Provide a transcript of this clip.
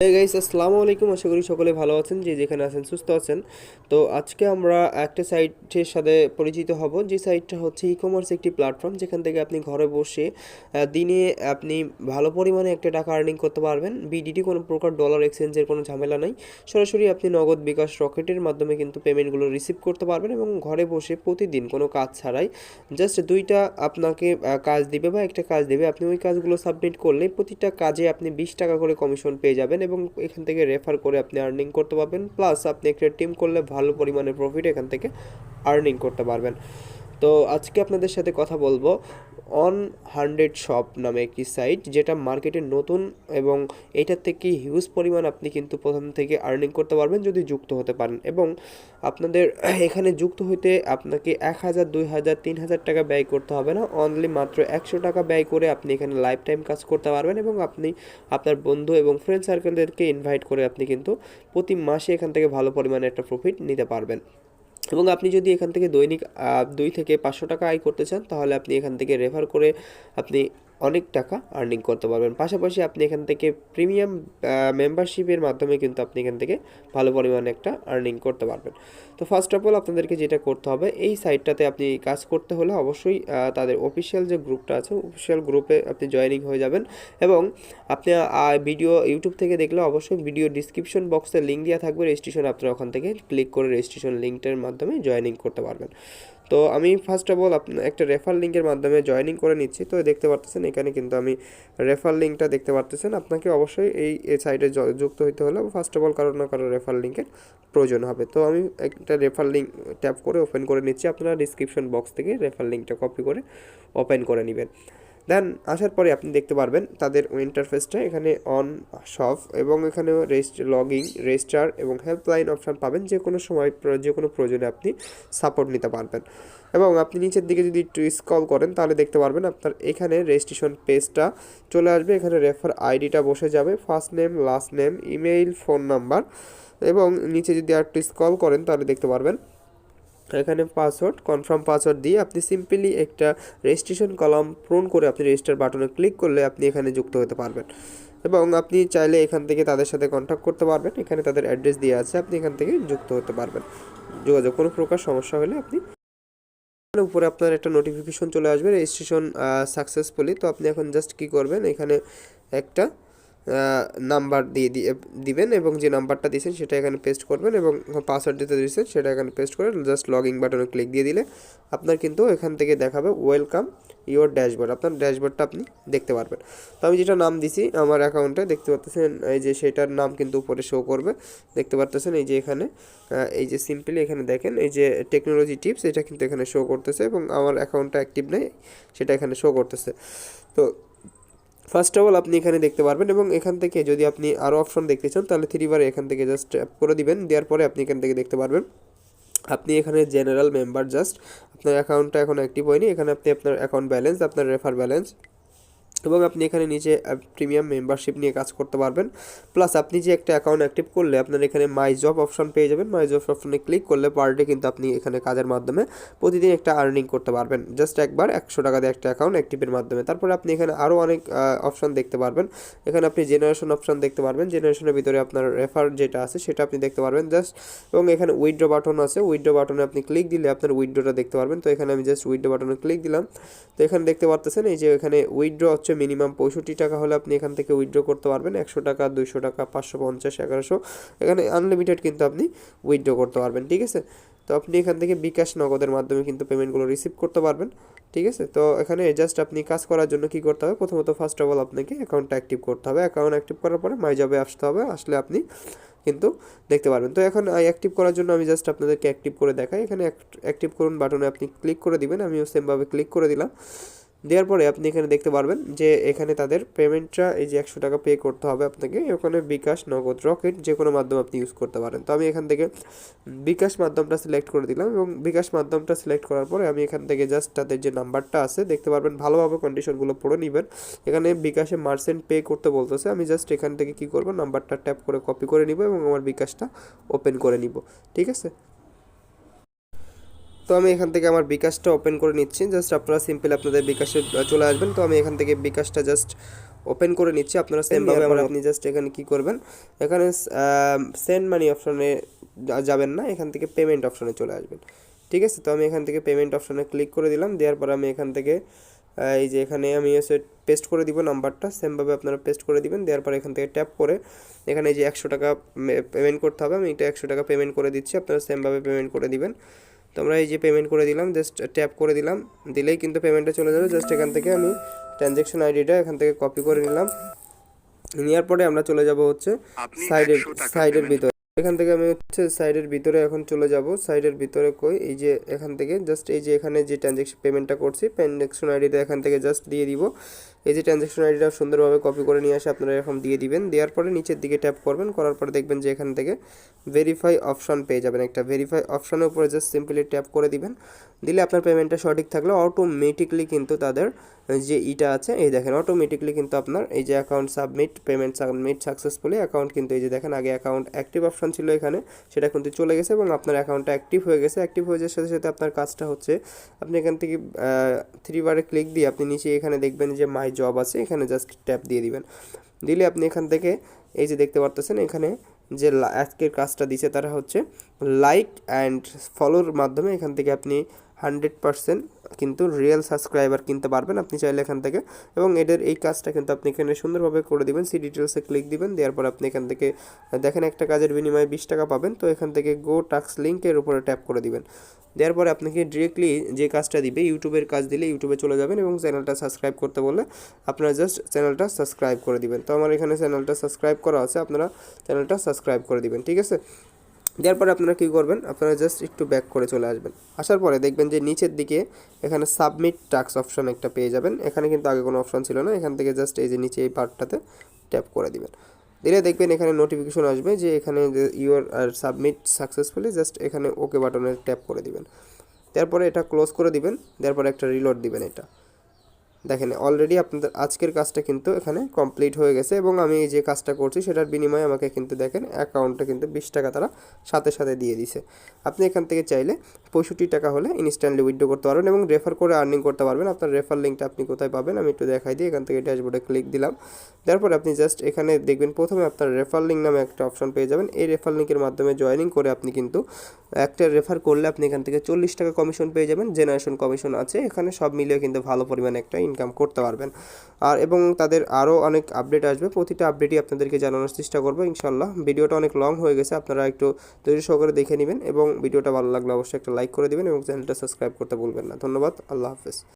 হ্যাঁ গাইস আসসালামু আলাইকুম আশা করি সকলে ভালো আছেন, যে যেখানে আছেন, সুস্থ আছেন। তো আজকে আমরা একটা সাইটের সাথে পরিচিত হব। যে সাইটটা হচ্ছে ই কমার্স একটি প্ল্যাটফর্ম যেখান থেকে আপনি ঘরে বসে দিনে আপনি ভালো পরিমাণে একটা টাকা আর্নিং করতে পারবেন। বিডিটি কোনো প্রকার ডলার এক্সচেঞ্জের কোনো ঝামেলা নাই। সরাসরি আপনি নগদ বিকাশ রকেটের মাধ্যমে কিন্তু পেমেন্টগুলো রিসিভ করতে পারবেন এবং ঘরে বসে প্রতিদিন কোনো কাজ ছাড়াই জাস্ট দুইটা আপনাকে কাজ দিবে বা একটা কাজ দেবে। আপনি ওই কাজগুলো সাবমিট করলে প্রতিটা কাজে আপনি বিশ টাকা করে কমিশন পেয়ে যাবেন এবং এখান থেকে রেফার করে আপনি আর্নিং করতে পারবেন। প্লাস আপনি একটা টিম করলে ভালো পরিমাণে প্রফিট এখান থেকে আর্নিং করতে পারবেন। তো আজকে আপনাদের সাথে কথা বলব। অন হান্ড্রেড শপ নামে একটি সাইট যেটা মার্কেটে নতুন এবং এটার থেকে হিউজ পরিমাণ আপনি কিন্তু প্রথম থেকে আর্নিং করতে পারবেন যদি যুক্ত হতে পারেন এবং আপনাদের এখানে যুক্ত হতে আপনাকে এক হাজার, দুই হাজার, তিন হাজার টাকা ব্যয় করতে হবে না। অনলি মাত্র একশো টাকা ব্যয় করে আপনি এখানে লাইফ টাইম কাজ করতে পারবেন এবং আপনি আপনার বন্ধু এবং ফ্রেন্ড সার্কেলদেরকে ইনভাইট করে আপনি কিন্তু প্রতি মাসে এখান থেকে ভালো পরিমাণে একটা প্রফিট নিতে পারবেন। এবং আপনি যদি এখান থেকে দৈনিক দুই থেকে পাঁচশো টাকা আয় করতে চান, তাহলে আপনি এখান থেকে রেফার করে আপনি অনেক টাকা আর্নিং করতে পারবেন। পাশাপাশি আপনি এখান থেকে প্রিমিয়াম মেম্বারশিপের মাধ্যমে কিন্তু আপনি এখান থেকে ভালো পরিমাণে একটা আর্নিং করতে পারবেন। তো ফার্স্ট অফ অল আপনাদেরকে যেটা করতে হবে, এই সাইটটাতে আপনি কাজ করতে হলে অবশ্যই তাদের অফিসিয়াল যে গ্রুপটা আছে অফিসিয়াল গ্রুপে আপনি জয়েনিং হয়ে যাবেন এবং আপনি ভিডিও ইউটিউব থেকে দেখলে অবশ্যই ভিডিও ডিসক্রিপশন বক্সে লিঙ্ক দেওয়া থাকবে। রেজিস্ট্রেশন আপনারা ওখান থেকে ক্লিক করে রেজিস্ট্রেশন লিঙ্কটার মাধ্যমে জয়েনিং করতে পারবেন। তো আমি ফার্স্ট অফ অল একটা রেফার লিঙ্কের মাধ্যমে জয়নিং করে নিচ্ছি। তো দেখতে পারতেছেন, এখানে কিন্তু আমি রেফার লিঙ্কটা দেখতে পারতেছেন। আপনাকে অবশ্যই এই সাইটে যুক্ত হইতে হলে ফার্স্ট অফ অল কারও না কারও রেফার লিঙ্কের প্রয়োজন হবে। তো আমি একটা রেফার লিঙ্ক ট্যাপ করে ওপেন করে নিচ্ছি। আপনারা ডিসক্রিপশন বক্স থেকে রেফার লিঙ্কটা কপি করে ওপেন করে নেবেন। দেন আসার পরে আপনি দেখতে পারবেন তাদের ইন্টারফেসটা এখানে অন শপ এবং এখানে রেজিস্ট লগিং রেজিস্টার এবং হেল্পলাইন অপশান পাবেন যে কোনো সময় যে কোনো প্রয়োজনে আপনি সাপোর্ট নিতে পারবেন। এবং আপনি নিচের দিকে যদি একটু স্ক্রল করেন, তাহলে দেখতে পারবেন আপনার এখানে রেজিস্ট্রেশন পেজটা চলে আসবে। এখানে রেফার আইডিটা বসে যাবে first name last name email phone number এবং নিচে যদি আর একটু স্ক্রল করেন, তাহলে দেখতে পারবেন এখানে পাসওয়ার্ড কনফার্ম পাসওয়ার্ড দিয়ে আপনি সিম্পলি একটা রেজিস্ট্রেশন কলাম পূরণ করে আপনি রেজিস্টার বাটনে ক্লিক করলে আপনি এখানে যুক্ত হতে পারবেন। এবং আপনি চাইলে এখান থেকে তাদের সাথে কন্ট্যাক্ট করতে পারবেন। এখানে তাদের অ্যাড্রেস দিয়ে আছে, আপনি এখান থেকে যুক্ত হতে পারবেন। যোগাযোগ, কোনো প্রকার সমস্যা হলে আপনি উপরে আপনার একটা নোটিফিকেশন চলে আসবে রেজিস্ট্রেশন সাকসেসফুলি তো আপনি এখন জাস্ট কি করবেন, এখানে একটা নাম্বার দিয়ে দিয়ে দিবেন এবং যে নাম্বারটা দিয়েছেন সেটা এখানে পেস্ট করবেন এবং পাসওয়ার্ড দিতে দিয়েছেন সেটা এখানে পেস্ট করে জাস্ট লগ ইন বাটনে ক্লিক দিয়ে দিলে আপনার কিন্তু এখান থেকে দেখাবে ওয়েলকাম ইওর ড্যাশবোর্ড আপনার ড্যাশবোর্ডটা আপনি দেখতে পারবেন। তো আমি যেটা নাম দিছি আমার অ্যাকাউন্টে দেখতে পাচ্ছেন এই যে সেটার নাম কিন্তু উপরে শো করবে। দেখতে পারতেছেন এই যে এখানে এই যে সিম্পলি এখানে দেখেন এই যে টেকনোলজি টিপস এটা কিন্তু এখানে শো করতেছে এবং আমার অ্যাকাউন্টটা অ্যাক্টিভ নেই, সেটা এখানে শো করতেছে। তো ফার্স্ট অফ অল আপনি এখানে দেখতে পারবেন এবং এখান থেকে যদি আপনি আরও অপশন দেখতে চান, তাহলে থ্রি বারে এখান থেকে জাস্ট ট্যাপ করে দিবেন, দেওয়ার পরে আপনি এখান থেকে দেখতে পারবেন। আপনি এখানে জেনারেল মেম্বার জাস্ট আপনার অ্যাকাউন্টটা এখন অ্যাক্টিভ হয়নি, এখানে আপনি আপনার অ্যাকাউন্ট ব্যালেন্স আপনার রেফার ব্যালেন্স এবং আপনি এখানে নিচে প্রিমিয়াম মেম্বারশিপ নিয়ে কাজ করতে পারবেন। প্লাস আপনি যে একটা অ্যাকাউন্ট অ্যাক্টিভ করলে আপনার এখানে মাই জব অপশন পেয়ে যাবেন। মাই জব অপশনে ক্লিক করলে পার ডে কিন্তু আপনি এখানে কাজের মাধ্যমে প্রতিদিন একটা আর্নিং করতে পারবেন। জাস্ট একবার একশো টাকা দিয়ে একটা অ্যাকাউন্ট অ্যাক্টিভের মাধ্যমে। তারপরে আপনি এখানে আরও অনেক অপশন দেখতে পারবেন। এখানে আপনি জেনারেশন অপশন দেখতে পারবেন। জেনারেশনের ভিতরে আপনার রেফার যেটা আছে সেটা আপনি দেখতে পারবেন। জাস্ট এবং এখানে উইথড্র বাটন আছে। উইথড্র বাটনে আপনি ক্লিক দিলে আপনার উইথড্রটা দেখতে পারবেন। তো এখানে আমি জাস্ট উইড্রো বাটনে ক্লিক দিলাম। তো এখানে দেখতে পারতেছেন এই যে এখানে উইথড্র হচ্ছে মিনিমাম পঁয়ষট্টি টাকা হলে আপনি এখান থেকে উইথড্র করতে পারবেন। একশো টাকা, দুইশো টাকা, পাঁচশো, পঞ্চাশ, এগারোশো। এখানে আনলিমিটেড কিন্তু আপনি উইথড্র করতে পারবেন, ঠিক আছে? তো আপনি এখান থেকে বিকাশ নগদের মাধ্যমে কিন্তু পেমেন্টগুলো রিসিভ করতে পারবেন, ঠিক আছে? তো এখানে জাস্ট আপনি কাজ করার জন্য কি করতে হবে? প্রথমত ফার্স্ট অফ অল আপনাকে অ্যাকাউন্টটা অ্যাক্টিভ করতে হবে। অ্যাকাউন্ট অ্যাক্টিভ করার পরে মাই জবে আসতে হবে। আসলে আপনি কিন্তু দেখতে পারবেন। তো এখন অ্যাক্টিভ করার জন্য আমি জাস্ট আপনাদেরকে অ্যাক্টিভ করে দেখাই। এখানে অ্যাক্টিভ করুন বাটনে আপনি ক্লিক করে দিবেন। আমিও সেমভাবে ক্লিক করে দিলাম। দেওয়ার পরে আপনি এখানে দেখতে পারবেন যে এখানে তাদের পেমেন্টটা এই যে একশো টাকা পে করতে হবে আপনাকে। ওখানে বিকাশ, নগদ, রকেট যে কোনো মাধ্যম আপনি ইউজ করতে পারেন। তো আমি এখান থেকে বিকাশ মাধ্যমটা সিলেক্ট করে দিলাম এবং বিকাশ মাধ্যমটা সিলেক্ট করার পরে আমি এখান থেকে জাস্ট তাদের যে নাম্বারটা আছে, দেখতে পারবেন ভালোভাবে কন্ডিশনগুলো পড়ে নেবেন। এখানে বিকাশে মার্সেন্ট পে করতে বলতেছে। আমি জাস্ট এখান থেকে কি করব? নাম্বারটা ট্যাপ করে কপি করে নিব এবং আমার বিকাশটা ওপেন করে নিব। ঠিক আছে? তো আমি এখান থেকে আমার বিকাশটা ওপেন করে নিচ্ছি। জাস্ট আপনারা সিম্পল আপনাদের বিকাশে চলে আসবেন। তো আমি এখান থেকে বিকাশটা জাস্ট ওপেন করে নিচ্ছি। আপনারা সেমভাবে আমার আপনি জাস্ট এখানে কি করবেন এখানে সেন্ড মানি অপশনে যাবেন না এখান থেকে পেমেন্ট অপশনে চলে আসবেন। ঠিক আছে? তো আমি এখান থেকে পেমেন্ট অপশনে ক্লিক করে দিলাম। দেওয়ার পর আমি এখান থেকে এই যে এখানে আমি এসে পেস্ট করে দিব নাম্বারটা। সেমভাবে আপনারা পেস্ট করে দিবেন। দেওয়ার পর এখান থেকে ট্যাপ করে এখানে এই যে একশো টাকা পেমেন্ট করতে হবে। আমি এটা একশো টাকা পেমেন্ট করে দিচ্ছি। আপনারা সেমভাবে পেমেন্ট করে দিবেন। তো আমরা এই যে পেমেন্ট করে দিলাম জাস্ট ট্যাপ করে দিলাম দিলেই কিন্তু পেমেন্টটা চলে যাবে। জাস্ট এখান থেকে আমি ট্রানজ্যাকশন আইডিটা এখান থেকে কপি করে নিলাম। নেওয়ার পরে আমরা চলে যাব হচ্ছে সাইডের 100 টাকা সাইডের ভিতরে। এখান থেকে আমি হচ্ছে সাইডের ভিতরে এখন চলে যাব। সাইডের ভিতরে কই এই যে এখান থেকে জাস্ট এই যে এখানে যে ট্রানজ্যাকশন পেমেন্টটা করছি ট্রানজ্যাকশন আইডিটা এখান থেকে জাস্ট দিয়ে দিব। এই যে ট্রানজ্যাকশন আইডিটা সুন্দরভাবে কপি করে নিয়ে আসে আপনারা এরকম দিয়ে দিবেন। দেওয়ার পরে নিচের দিকে ট্যাপ করবেন। করার পরে দেখবেন যে এখান থেকে ভেরিফাই অপশন পেয়ে যাবেন একটা। ভেরিফাই অপশনের উপরে জাস্ট সিম্পলি ট্যাপ করে দিবেন। দিলে আপনার পেমেন্টটা সঠিক থাকলে অটোমেটিকলি কিন্তু তাদের যে ইটা আছে, এই দেখেন অটোমেটিকলি কিন্তু আপনার এই যে account submit payment submit successfully account কিন্তু এই যে দেখেন আগে অ্যাকাউন্ট অ্যাক্টিভ অপশন ছিল এখানে, সেটা কিন্তু চলে গেছে এবং আপনার অ্যাকাউন্টটা অ্যাক্টিভ হয়ে গেছে। অ্যাক্টিভ হয়ে যাওয়ার সাথে সাথে আপনার কাজটা হচ্ছে, আপনি এখান থেকে থ্রি বারে ক্লিক দিয়ে আপনি নিচে এখানে দেখবেন যে মাই জব আছে, এখানে জাস্ট ট্যাপ দিয়ে দিবেন। দিলে আপনি এখান থেকে এই যে দেখতে পারতেছেন, এখানে যে আজকের কাজটা দিছে তারা হচ্ছে লাইক অ্যান্ড ফলোর মাধ্যমে এখান থেকে আপনি হান্ড্রেড পারসেন্ট কিন্তু রিয়েল সাবস্ক্রাইবার কিনতে পারবেন আপনি চাইলে এখান থেকে। এবং এদের এই কাজটা কিন্তু আপনি এখানে সুন্দরভাবে করে দিবেন সি ডিটেলসে ক্লিক দিবেন, দেওয়ার পর আপনি এখান থেকে দেখেন একটা কাজের বিনিময়ে বিশ টাকা পাবেন, তো এখান থেকে গো টাক্স লিঙ্কের উপরে ট্যাপ করে দিবেন। দেওয়ার পরে আপনাকে ডিরেক্টলি যে কাজটা দিবে, ইউটিউবের কাজ দিলে ইউটিউবে চলে যাবেন এবং চ্যানেলটা সাবস্ক্রাইব করতে বললে আপনারা জাস্ট চ্যানেলটা সাবস্ক্রাইব করে দিবেন। তো আমার এখানে চ্যানেলটা সাবস্ক্রাইব করা আছে, আপনারা চ্যানেলটা সাবস্ক্রাইব করে দিবেন, ঠিক আছে? দেওয়ার পরে আপনারা কী করবেন? আপনারা জাস্ট একটু ব্যাক করে চলে আসবেন। আসার পরে দেখবেন যে নিচের দিকে এখানে সাবমিট টাক্স অপশন একটা পেয়ে যাবেন। এখানে কিন্তু আগে কোনো অপশন ছিল না। এখান থেকে জাস্ট এই যে নিচে এই পার্টটাতে ট্যাপ করে দিবেন। দিলে দেখবেন এখানে নোটিফিকেশন আসবে যে এখানে your are submit successfully just এখানে ওকে বাটনে ট্যাপ করে দিবেন। তারপরে এটা ক্লোজ করে দিবেন। দেওয়ার পরে একটা রিলোড দিবেন এটা। দেখেন অলরেডি আপনাদের আজকের কাজটা কিন্তু এখানে কমপ্লিট হয়ে গেছে এবং আমি যে কাজটা করছি সেটার বিনিময়ে আমাকে কিন্তু দেখেন অ্যাকাউন্টে কিন্তু বিশ টাকা তারা সাথে সাথে দিয়ে দিছে। আপনি এখান থেকে চাইলে পঁয়ষট্টি টাকা হলে ইনস্ট্যান্টলি উইথড্র করতে পারবেন এবং রেফার করে আর্নিং করতে পারবেন। আপনার রেফার লিঙ্কটা আপনি কোথায় পাবেন আমি একটু দেখাই দিই, এখান থেকে ড্যাশবোর্ডে ক্লিক দিলাম। তারপর আপনি জাস্ট এখানে দেখবেন প্রথমে আপনার রেফার লিঙ্ক নামে একটা অপশন পেয়ে যাবেন। এই রেফার লিঙ্কের মাধ্যমে জয়েনিং করে আপনি কিন্তু একটা রেফার করলে আপনি এখান থেকে চল্লিশ টাকা কমিশন পেয়ে যাবেন। জেনারেশন কমিশন আছে, এখানে সব মিলিয়ে কিন্তু ভালো পরিমাণে একটা ইনকাম করতে পারবেন। আর এবং তাদের আরও অনেক আপডেট আসবে। প্রতিটা আপডেটই আপনাদেরকে জানানোর চেষ্টা করব ইনশাল্লাহ ভিডিওটা অনেক লং হয়ে গেছে, আপনারা একটু ধৈর্য সহকারে দেখে নেবেন এবং ভিডিওটা ভালো লাগলে অবশ্যই একটা লাইক করে দিবেন এবং চ্যানেলটা সাবস্ক্রাইব করতে ভুলবেন না। ধন্যবাদ, আল্লাহ হাফেজ।